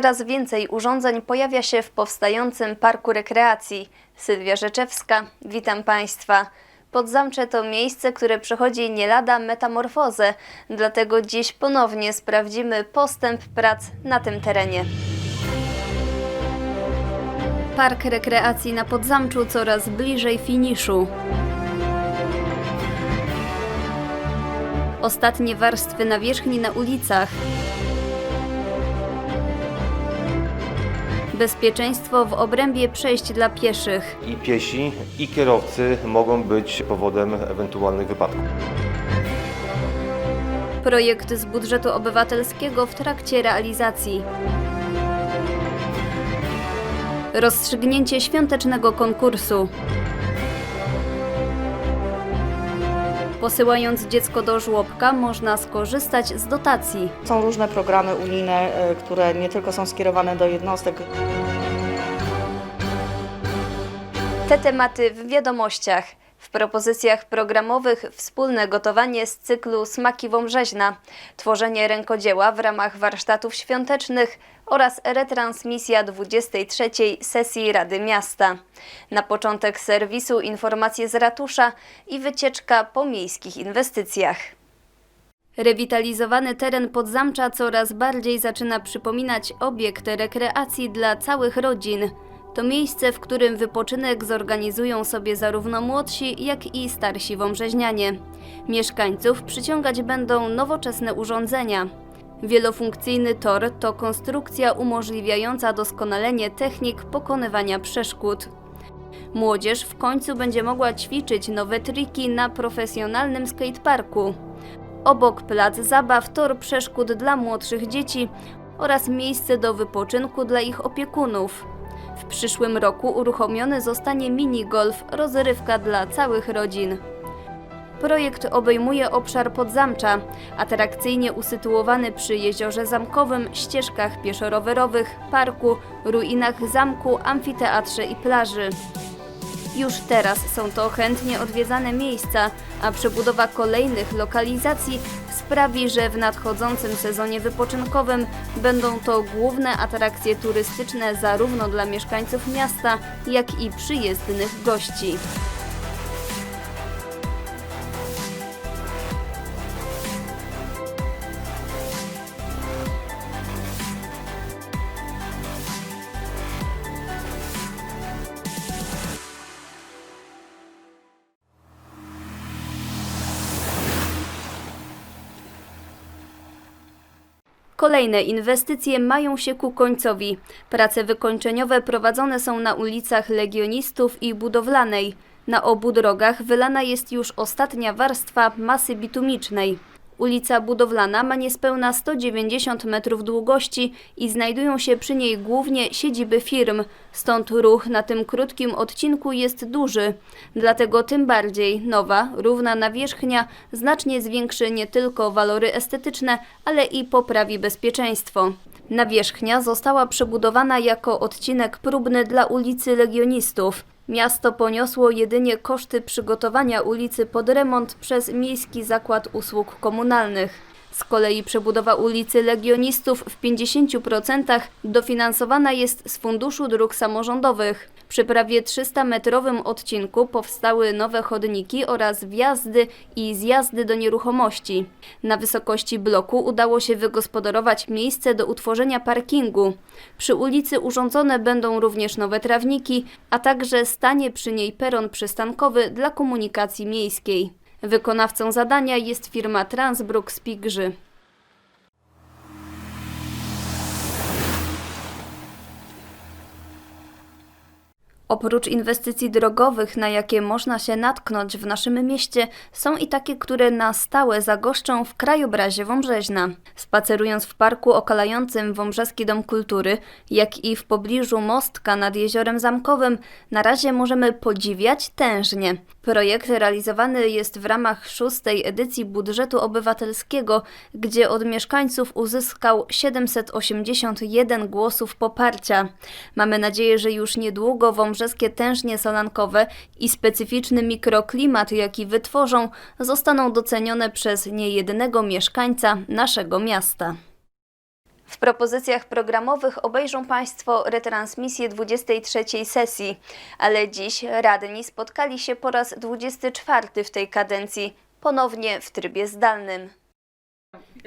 Coraz więcej urządzeń pojawia się w powstającym parku rekreacji. Sylwia Rzeczewska, witam Państwa. Podzamcze to miejsce, które przechodzi nie lada metamorfozę, dlatego dziś ponownie sprawdzimy postęp prac na tym terenie. Park rekreacji na Podzamczu coraz bliżej finiszu. Ostatnie warstwy nawierzchni na ulicach. Bezpieczeństwo w obrębie przejść dla pieszych. I piesi, i kierowcy mogą być powodem ewentualnych wypadków. Projekt z budżetu obywatelskiego w trakcie realizacji. Rozstrzygnięcie świątecznego konkursu. Posyłając dziecko do żłobka, można skorzystać z dotacji. Są różne programy unijne, e, które nie tylko są skierowane do jednostek. Te tematy w wiadomościach. W propozycjach programowych wspólne gotowanie z cyklu Smaki Wąbrzeźna, tworzenie rękodzieła w ramach warsztatów świątecznych oraz retransmisja 23 sesji Rady Miasta. Na początek serwisu informacje z ratusza i wycieczka po miejskich inwestycjach. Rewitalizowany teren Podzamcza coraz bardziej zaczyna przypominać obiekt rekreacji dla całych rodzin. To miejsce, w którym wypoczynek zorganizują sobie zarówno młodsi, jak i starsi wąbrzeźnianie. Mieszkańców przyciągać będą nowoczesne urządzenia. Wielofunkcyjny tor to konstrukcja umożliwiająca doskonalenie technik pokonywania przeszkód. Młodzież w końcu będzie mogła ćwiczyć nowe triki na profesjonalnym skateparku. Obok plac zabaw tor przeszkód dla młodszych dzieci oraz miejsce do wypoczynku dla ich opiekunów. W przyszłym roku uruchomiony zostanie minigolf, rozrywka dla całych rodzin. Projekt obejmuje obszar Podzamcza, atrakcyjnie usytuowany przy jeziorze zamkowym, ścieżkach pieszo-rowerowych, parku, ruinach zamku, amfiteatrze i plaży. Już teraz są to chętnie odwiedzane miejsca, a przebudowa kolejnych lokalizacji sprawi, że w nadchodzącym sezonie wypoczynkowym będą to główne atrakcje turystyczne zarówno dla mieszkańców miasta, jak i przyjezdnych gości. Kolejne inwestycje mają się ku końcowi. Prace wykończeniowe prowadzone są na ulicach Legionistów i Budowlanej. Na obu drogach wylana jest już ostatnia warstwa masy bitumicznej. Ulica Budowlana ma niespełna 190 metrów długości i znajdują się przy niej głównie siedziby firm, stąd ruch na tym krótkim odcinku jest duży. Dlatego tym bardziej nowa, równa nawierzchnia znacznie zwiększy nie tylko walory estetyczne, ale i poprawi bezpieczeństwo. Nawierzchnia została przebudowana jako odcinek próbny dla ulicy Legionistów. Miasto poniosło jedynie koszty przygotowania ulicy pod remont przez Miejski Zakład Usług Komunalnych. Z kolei przebudowa ulicy Legionistów w 50% dofinansowana jest z Funduszu Dróg Samorządowych. Przy prawie 300-metrowym odcinku powstały nowe chodniki oraz wjazdy i zjazdy do nieruchomości. Na wysokości bloku udało się wygospodarować miejsce do utworzenia parkingu. Przy ulicy urządzone będą również nowe trawniki, a także stanie przy niej peron przystankowy dla komunikacji miejskiej. Wykonawcą zadania jest firma Transbrook Spigrzy. Oprócz inwestycji drogowych, na jakie można się natknąć w naszym mieście, są i takie, które na stałe zagoszczą w krajobrazie Wąbrzeźna. Spacerując w parku okalającym Wąbrzeski Dom Kultury, jak i w pobliżu mostka nad Jeziorem Zamkowym, na razie możemy podziwiać tężnie. Projekt realizowany jest w ramach szóstej edycji budżetu obywatelskiego, gdzie od mieszkańców uzyskał 781 głosów poparcia. Mamy nadzieję, że już niedługo wąbrzeskie tężnie solankowe i specyficzny mikroklimat, jaki wytworzą, zostaną docenione przez niejednego mieszkańca naszego miasta. W propozycjach programowych obejrzą Państwo retransmisję 23 sesji, ale dziś radni spotkali się po raz 24 w tej kadencji, ponownie w trybie zdalnym.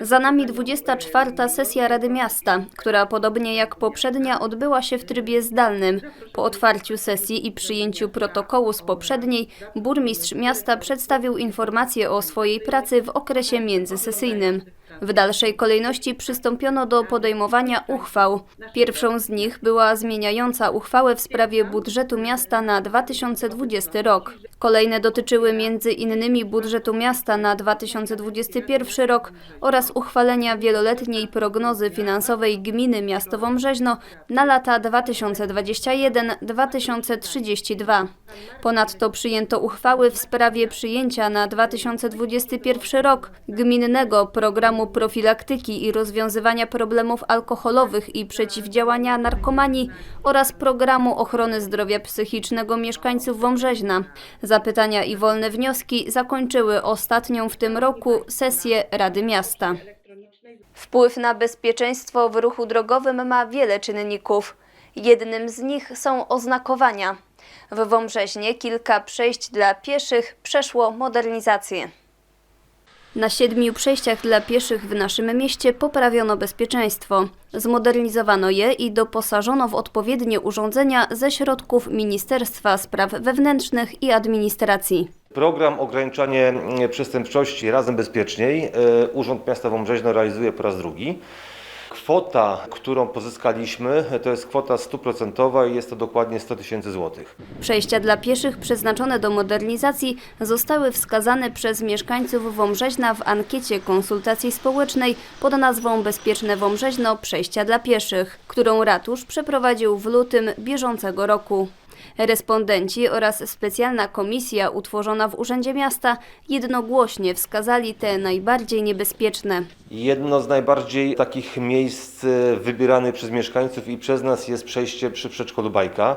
Za nami 24. sesja Rady Miasta, która podobnie jak poprzednia odbyła się w trybie zdalnym. Po otwarciu sesji i przyjęciu protokołu z poprzedniej, burmistrz miasta przedstawił informacje o swojej pracy w okresie międzysesyjnym. W dalszej kolejności przystąpiono do podejmowania uchwał. Pierwszą z nich była zmieniająca uchwałę w sprawie budżetu miasta na 2020 rok. Kolejne dotyczyły między innymi budżetu miasta na 2021 rok oraz uchwalenia wieloletniej prognozy finansowej gminy Miastowo Brzeźno na lata 2021-2032. Ponadto przyjęto uchwały w sprawie przyjęcia na 2021 rok gminnego programu profilaktyki i rozwiązywania problemów alkoholowych i przeciwdziałania narkomanii oraz programu ochrony zdrowia psychicznego mieszkańców Wąbrzeźna. Zapytania i wolne wnioski zakończyły ostatnią w tym roku sesję Rady Miasta. Wpływ na bezpieczeństwo w ruchu drogowym ma wiele czynników. Jednym z nich są oznakowania. W Wąbrzeźnie kilka przejść dla pieszych przeszło modernizację. Na siedmiu przejściach dla pieszych w naszym mieście poprawiono bezpieczeństwo. Zmodernizowano je i doposażono w odpowiednie urządzenia ze środków Ministerstwa Spraw Wewnętrznych i Administracji. Program ograniczanie przestępczości Razem Bezpieczniej e, Urząd Miasta Wąbrzeźno realizuje po raz drugi. Kwota, którą pozyskaliśmy, to jest kwota stuprocentowa i jest to dokładnie 100 tysięcy złotych. Przejścia dla pieszych przeznaczone do modernizacji zostały wskazane przez mieszkańców Wąbrzeźna w ankiecie konsultacji społecznej pod nazwą Bezpieczne Wąbrzeźno Przejścia dla pieszych, którą ratusz przeprowadził w lutym bieżącego roku. Respondenci oraz specjalna komisja utworzona w Urzędzie Miasta jednogłośnie wskazali te najbardziej niebezpieczne. Jedno z najbardziej takich miejsc e, wybieranych przez mieszkańców i przez nas jest przejście przy przedszkolu Bajka.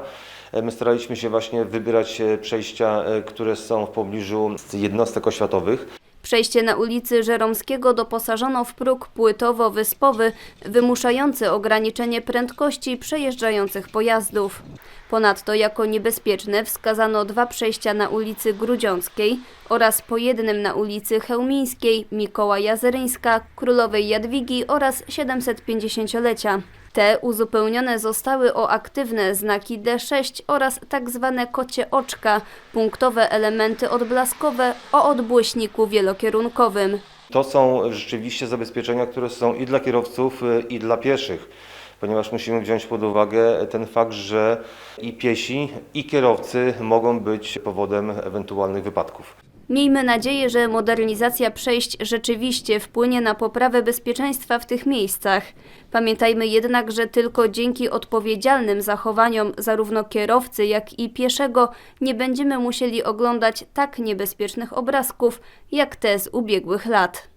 E, My staraliśmy się właśnie wybierać e, przejścia, które są w pobliżu jednostek oświatowych. Przejście na ulicy Żeromskiego doposażono w próg płytowo-wyspowy wymuszający ograniczenie prędkości przejeżdżających pojazdów. Ponadto jako niebezpieczne wskazano dwa przejścia na ulicy Grudziąckiej oraz po jednym na ulicy Chełmińskiej, Mikołaja Zeryńska, Królowej Jadwigi oraz 750-lecia. Te uzupełnione zostały o aktywne znaki D6 oraz tak zwane kocie oczka, punktowe elementy odblaskowe o odbłyśniku wielokierunkowym. To są rzeczywiście zabezpieczenia, które są i dla kierowców, e, i dla pieszych, ponieważ musimy wziąć pod uwagę ten fakt, że i piesi, i kierowcy mogą być powodem ewentualnych wypadków. Miejmy nadzieję, że modernizacja przejść rzeczywiście wpłynie na poprawę bezpieczeństwa w tych miejscach. Pamiętajmy jednak, że tylko dzięki odpowiedzialnym zachowaniom zarówno kierowcy, jak i pieszego nie będziemy musieli oglądać tak niebezpiecznych obrazków jak te z ubiegłych lat.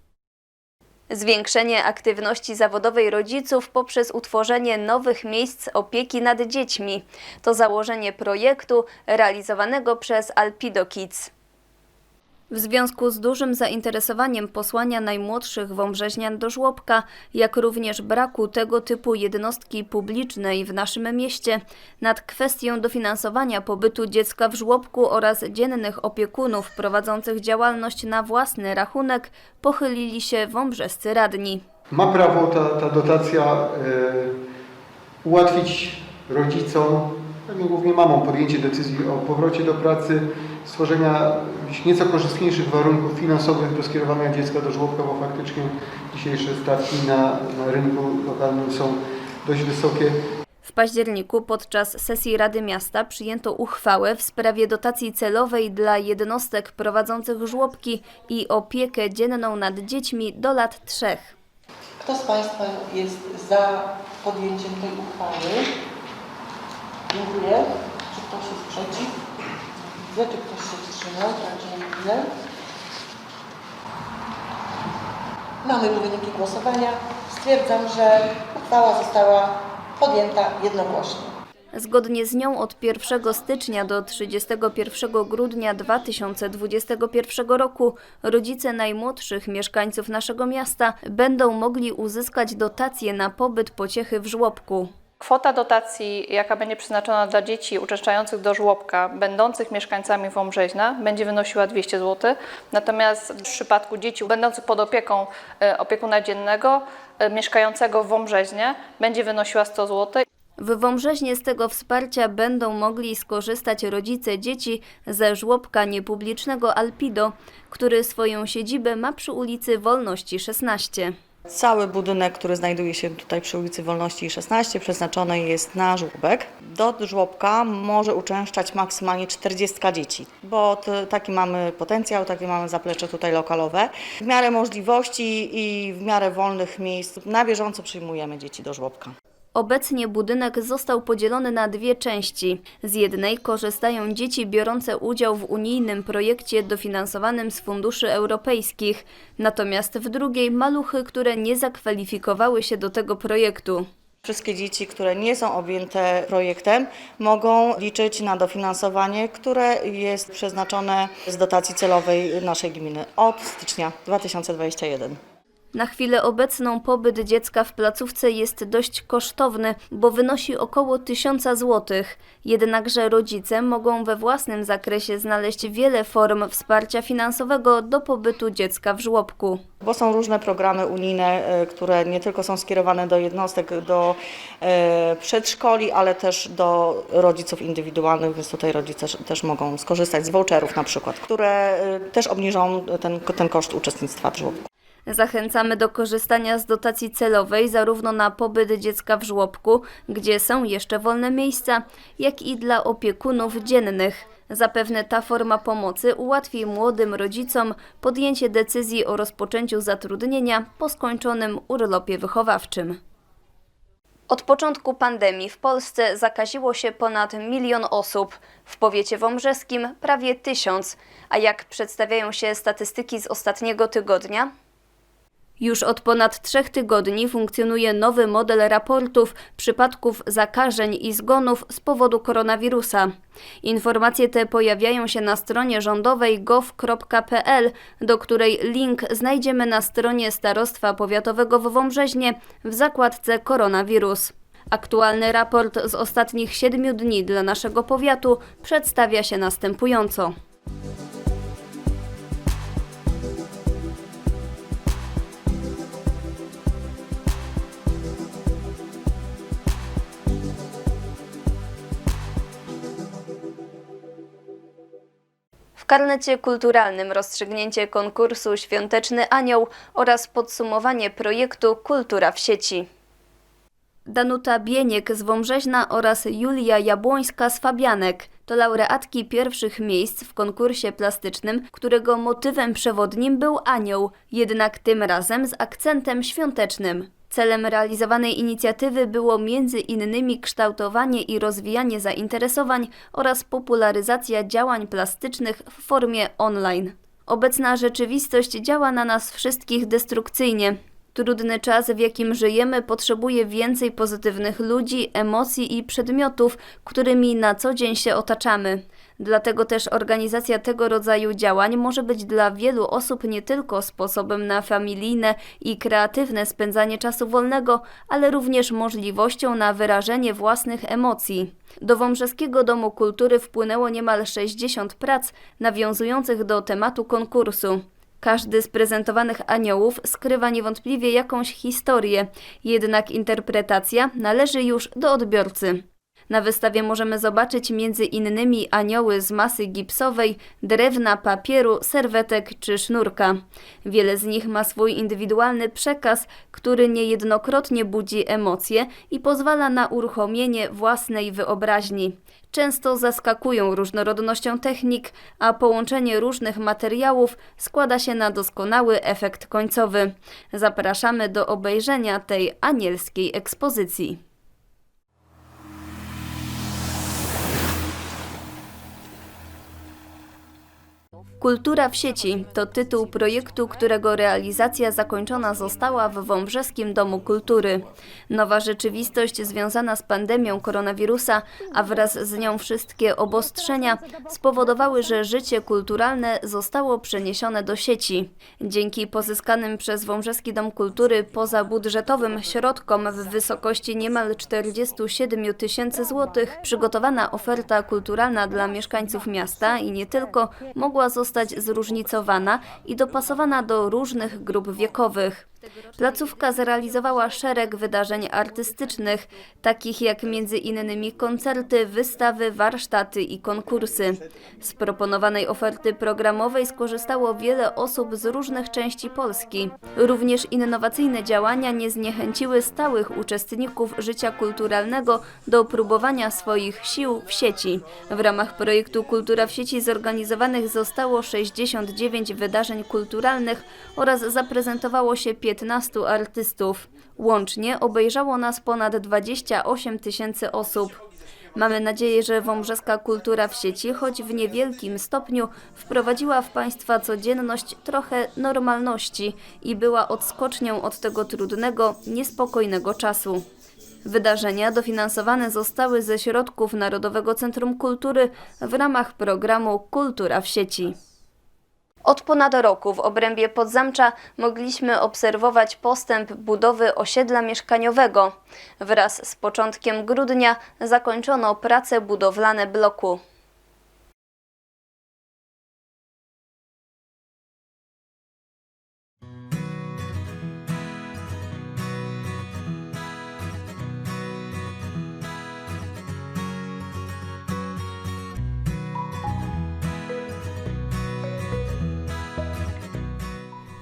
Zwiększenie aktywności zawodowej rodziców poprzez utworzenie nowych miejsc opieki nad dziećmi to założenie projektu realizowanego przez Alpido Kids. W związku z dużym zainteresowaniem posłania najmłodszych wąbrzeźnian do żłobka, jak również braku tego typu jednostki publicznej w naszym mieście, nad kwestią dofinansowania pobytu dziecka w żłobku oraz dziennych opiekunów prowadzących działalność na własny rachunek pochylili się wąbrzescy radni. Ma prawo ta, ta dotacja e, ułatwić rodzicom, no głównie mamom, podjęcie decyzji o powrocie do pracy, stworzenia nieco korzystniejszych warunków finansowych do skierowania dziecka do żłobka, bo faktycznie dzisiejsze stawki na, na rynku lokalnym są dość wysokie. W październiku podczas sesji Rady Miasta przyjęto uchwałę w sprawie dotacji celowej dla jednostek prowadzących żłobki i opiekę dzienną nad dziećmi do lat trzech. Kto z Państwa jest za podjęciem tej uchwały? Dziękuję. Czy ktoś jest przeciw? Czy ktoś się wstrzymał? Widzę. Mamy wyniki głosowania. Stwierdzam, że uchwała została podjęta jednogłośnie. Zgodnie z nią od 1 stycznia do 31 grudnia 2021 roku rodzice najmłodszych mieszkańców naszego miasta będą mogli uzyskać dotacje na pobyt pociechy w żłobku. Kwota dotacji, jaka będzie przeznaczona dla dzieci uczęszczających do żłobka, będących mieszkańcami Wąbrzeźna, będzie wynosiła 200 zł. Natomiast w przypadku dzieci będących pod opieką e, opiekuna dziennego, e, mieszkającego w Wąbrzeźnie, będzie wynosiła 100 zł. W Wąbrzeźnie z tego wsparcia będą mogli skorzystać rodzice dzieci ze żłobka niepublicznego Alpido, który swoją siedzibę ma przy ulicy Wolności 16. Cały budynek, który znajduje się tutaj przy ulicy Wolności 16, przeznaczony jest na żłobek. Do żłobka może uczęszczać maksymalnie 40 dzieci, bo taki mamy potencjał, takie mamy zaplecze tutaj lokalowe. W miarę możliwości i w miarę wolnych miejsc na bieżąco przyjmujemy dzieci do żłobka. Obecnie budynek został podzielony na dwie części. Z jednej korzystają dzieci biorące udział w unijnym projekcie dofinansowanym z funduszy europejskich, natomiast w drugiej maluchy, które nie zakwalifikowały się do tego projektu. Wszystkie dzieci, które nie są objęte projektem, mogą liczyć na dofinansowanie, które jest przeznaczone z dotacji celowej naszej gminy od stycznia 2021. Na chwilę obecną pobyt dziecka w placówce jest dość kosztowny, bo wynosi około 1000 zł. Jednakże rodzice mogą we własnym zakresie znaleźć wiele form wsparcia finansowego do pobytu dziecka w żłobku. Bo są różne programy unijne, e, które nie tylko są skierowane do jednostek, do e, przedszkoli, ale też do rodziców indywidualnych, więc tutaj rodzice też- mogą skorzystać z voucherów na przykład, które e, też obniżą ten, ten koszt uczestnictwa w żłobku. Zachęcamy do korzystania z dotacji celowej zarówno na pobyt dziecka w żłobku, gdzie są jeszcze wolne miejsca, jak i dla opiekunów dziennych. Zapewne ta forma pomocy ułatwi młodym rodzicom podjęcie decyzji o rozpoczęciu zatrudnienia po skończonym urlopie wychowawczym. Od początku pandemii w Polsce zakaziło się ponad milion osób, w powiecie wąbrzeskim prawie tysiąc. A jak przedstawiają się statystyki z ostatniego tygodnia? Już od ponad trzech tygodni funkcjonuje nowy model raportów przypadków zakażeń i zgonów z powodu koronawirusa. Informacje te pojawiają się na stronie rządowej gov.pl, do której link znajdziemy na stronie Starostwa Powiatowego w Wąbrzeźnie w zakładce Koronawirus. Aktualny raport z ostatnich siedmiu dni dla naszego powiatu przedstawia się następująco. Karnecie kulturalnym rozstrzygnięcie konkursu Świąteczny Anioł oraz podsumowanie projektu Kultura w sieci. Danuta Bieniek z Wąbrzeźna oraz Julia Jabłońska z Fabianek to laureatki pierwszych miejsc w konkursie plastycznym, którego motywem przewodnim był anioł, jednak tym razem z akcentem świątecznym. Celem realizowanej inicjatywy było między innymi kształtowanie i rozwijanie zainteresowań oraz popularyzacja działań plastycznych w formie online. Obecna rzeczywistość działa na nas wszystkich destrukcyjnie. Trudny czas, w jakim żyjemy, potrzebuje więcej pozytywnych ludzi, emocji i przedmiotów, którymi na co dzień się otaczamy. Dlatego też organizacja tego rodzaju działań może być dla wielu osób nie tylko sposobem na familijne i kreatywne spędzanie czasu wolnego, ale również możliwością na wyrażenie własnych emocji. Do Wąbrzeskiego Domu Kultury wpłynęło niemal 60 prac nawiązujących do tematu konkursu. Każdy z prezentowanych aniołów skrywa niewątpliwie jakąś historię, jednak interpretacja należy już do odbiorcy. Na wystawie możemy zobaczyć między innymi anioły z masy gipsowej, drewna, papieru, serwetek czy sznurka. Wiele z nich ma swój indywidualny przekaz, który niejednokrotnie budzi emocje i pozwala na uruchomienie własnej wyobraźni. Często zaskakują różnorodnością technik, a połączenie różnych materiałów składa się na doskonały efekt końcowy. Zapraszamy do obejrzenia tej anielskiej ekspozycji. Kultura w sieci to tytuł projektu, którego realizacja zakończona została w Wąbrzeskim Domu Kultury. Nowa rzeczywistość związana z pandemią koronawirusa, a wraz z nią wszystkie obostrzenia spowodowały, że życie kulturalne zostało przeniesione do sieci. Dzięki pozyskanym przez Wąbrzeski Dom Kultury pozabudżetowym środkom w wysokości niemal 47 tysięcy złotych przygotowana oferta kulturalna dla mieszkańców miasta i nie tylko mogła zostać zróżnicowana i dopasowana do różnych grup wiekowych. Placówka zrealizowała szereg wydarzeń artystycznych, takich jak między innymi koncerty, wystawy, warsztaty i konkursy. Z proponowanej oferty programowej skorzystało wiele osób z różnych części Polski. Również innowacyjne działania nie zniechęciły stałych uczestników życia kulturalnego do próbowania swoich sił w sieci. W ramach projektu Kultura w sieci zorganizowanych zostało 69 wydarzeń kulturalnych oraz zaprezentowało się 15 artystów. Łącznie obejrzało nas ponad 28 tysięcy osób. Mamy nadzieję, że wąbrzeska kultura w sieci, choć w niewielkim stopniu, wprowadziła w Państwa codzienność trochę normalności i była odskocznią od tego trudnego, niespokojnego czasu. Wydarzenia dofinansowane zostały ze środków Narodowego Centrum Kultury w ramach programu Kultura w sieci. Od ponad roku w obrębie Podzamcza mogliśmy obserwować postęp budowy osiedla mieszkaniowego. Wraz z początkiem grudnia zakończono prace budowlane bloku.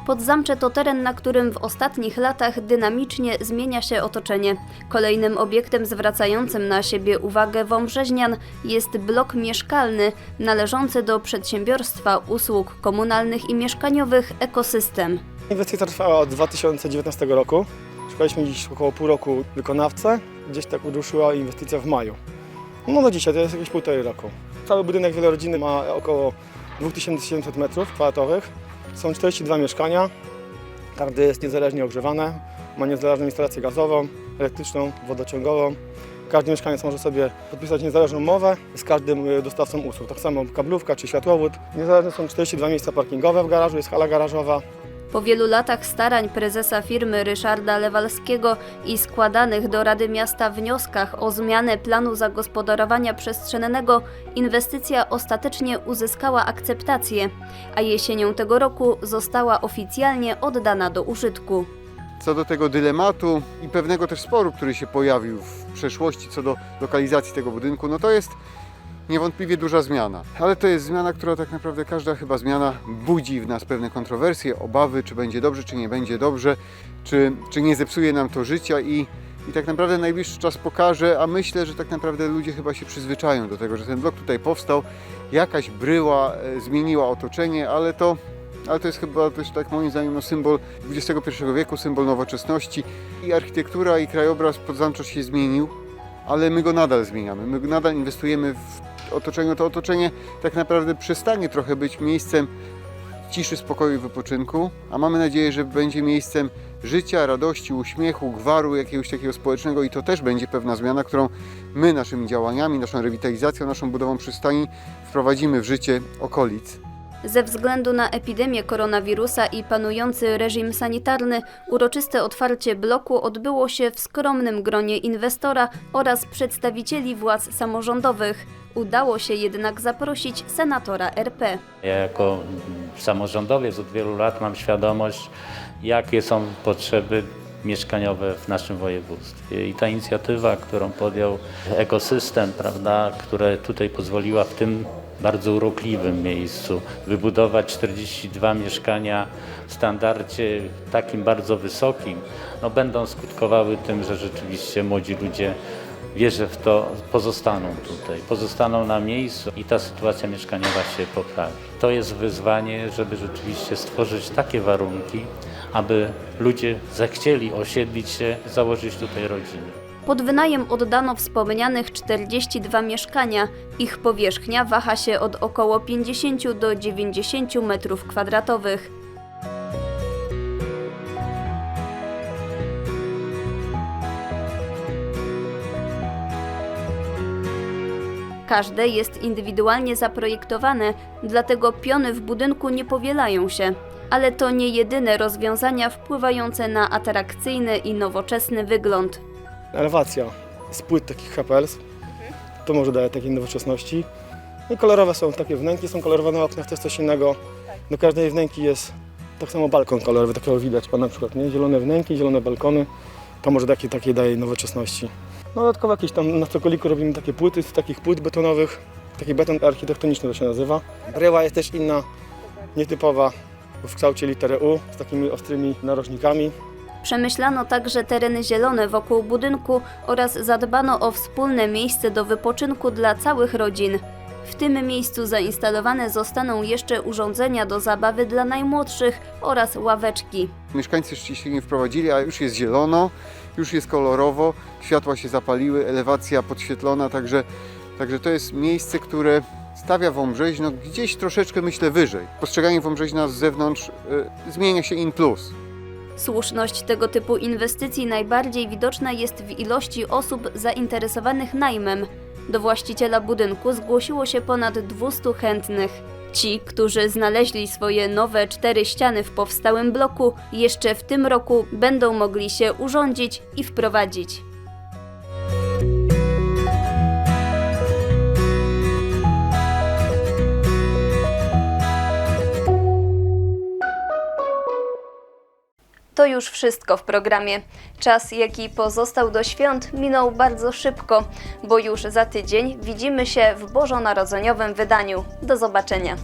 Podzamcze to teren, na którym w ostatnich latach dynamicznie zmienia się otoczenie. Kolejnym obiektem zwracającym na siebie uwagę Wąbrzeźnian jest blok mieszkalny należący do przedsiębiorstwa usług komunalnych i mieszkaniowych Ekosystem. Inwestycja trwała od 2019 roku. Szukaliśmy dziś około pół roku wykonawcę. Gdzieś tak ruszyła inwestycja w maju. No do dzisiaj to jest jakieś półtorej roku. Cały budynek wielorodzinny ma około 2700 m2. Są 42 mieszkania. Każde jest niezależnie ogrzewane. Ma niezależną instalację gazową, elektryczną, wodociągową. Każdy mieszkaniec może sobie podpisać niezależną umowę z każdym y, dostawcą usług. Tak samo kablówka czy światłowód. Niezależne są 42 miejsca parkingowe w garażu, jest hala garażowa. Po wielu latach starań prezesa firmy Ryszarda Lewalskiego i składanych do Rady Miasta wnioskach o zmianę planu zagospodarowania przestrzennego, inwestycja ostatecznie uzyskała akceptację, a jesienią tego roku została oficjalnie oddana do użytku. co do tego dylematu i pewnego też sporu, który się pojawił w przeszłości co do lokalizacji tego budynku, no to jest niewątpliwie duża zmiana. Ale to jest zmiana, która tak naprawdę każda chyba zmiana budzi w nas pewne kontrowersje, obawy, czy będzie dobrze, czy nie będzie dobrze, czy, czy nie zepsuje nam to życia i, i tak naprawdę najbliższy czas pokaże, a myślę, że tak naprawdę ludzie chyba się przyzwyczają do tego, że ten blok tutaj powstał, jakaś bryła e, zmieniła otoczenie, ale to ale to jest chyba też tak moim zdaniem no, symbol XXI wieku, symbol nowoczesności. I architektura i krajobraz Podzamcza się zmienił, ale my go nadal zmieniamy. My nadal inwestujemy w otoczenie. To otoczenie tak naprawdę przestanie trochę być miejscem ciszy, spokoju i wypoczynku, a mamy nadzieję, że będzie miejscem życia, radości, uśmiechu, gwaru jakiegoś takiego społecznego i to też będzie pewna zmiana, którą my naszymi działaniami, naszą rewitalizacją, naszą budową przystani wprowadzimy w życie okolic. Ze względu na epidemię koronawirusa i panujący reżim sanitarny, uroczyste otwarcie bloku odbyło się w skromnym gronie inwestora oraz przedstawicieli władz samorządowych. Udało się jednak zaprosić senatora RP. Ja jako samorządowiec od wielu lat mam świadomość, jakie są potrzeby mieszkaniowe w naszym województwie. I ta inicjatywa, którą podjął ekosystem, prawda, która tutaj pozwoliła w tym bardzo urokliwym miejscu wybudować 42 mieszkania w standardzie takim bardzo wysokim, no będą skutkowały tym, że rzeczywiście młodzi ludzie wierzę w to, pozostaną tutaj, pozostaną na miejscu i ta sytuacja mieszkaniowa się poprawi. To jest wyzwanie, żeby rzeczywiście stworzyć takie warunki, aby ludzie zechcieli osiedlić się, założyć tutaj rodziny. Pod wynajem oddano wspomnianych 42 mieszkania. Ich powierzchnia waha się od około 50 do 90 metrów kwadratowych. Każde jest indywidualnie zaprojektowane, dlatego piony w budynku nie powielają się. Ale to nie jedyne rozwiązania wpływające na atrakcyjny i nowoczesny wygląd. Elewacja z płyt takich HPLs, to może daje takiej nowoczesności. No i kolorowe są takie wnęki, są kolorowane na oknach, to jest coś innego. Do każdej wnęki jest tak samo balkon kolorowy, takiego widać, o na przykład, nie? Zielone wnęki, zielone balkony, to może takie, takie daje nowoczesności. No dodatkowo jakieś tam na cokoliku robimy takie płyty z takich płyt betonowych, taki beton architektoniczny to się nazywa. Bryła jest też inna, nietypowa, w kształcie litery U, z takimi ostrymi narożnikami. Przemyślano także tereny zielone wokół budynku oraz zadbano o wspólne miejsce do wypoczynku dla całych rodzin. W tym miejscu zainstalowane zostaną jeszcze urządzenia do zabawy dla najmłodszych oraz ławeczki. Mieszkańcy nie wprowadzili, a już jest zielono, już jest kolorowo, światła się zapaliły, elewacja podświetlona, także, także to jest miejsce, które stawia Wąbrzeźno gdzieś troszeczkę, myślę, wyżej. Postrzeganie Wąbrzeźna z zewnątrz y, zmienia się in plus. Słuszność tego typu inwestycji najbardziej widoczna jest w ilości osób zainteresowanych najmem. Do właściciela budynku zgłosiło się ponad 200 chętnych. Ci, którzy znaleźli swoje nowe cztery ściany w powstałym bloku, jeszcze w tym roku będą mogli się urządzić i wprowadzić. To już wszystko w programie. Czas, jaki pozostał do świąt, minął bardzo szybko, bo już za tydzień widzimy się w bożonarodzeniowym wydaniu. Do zobaczenia.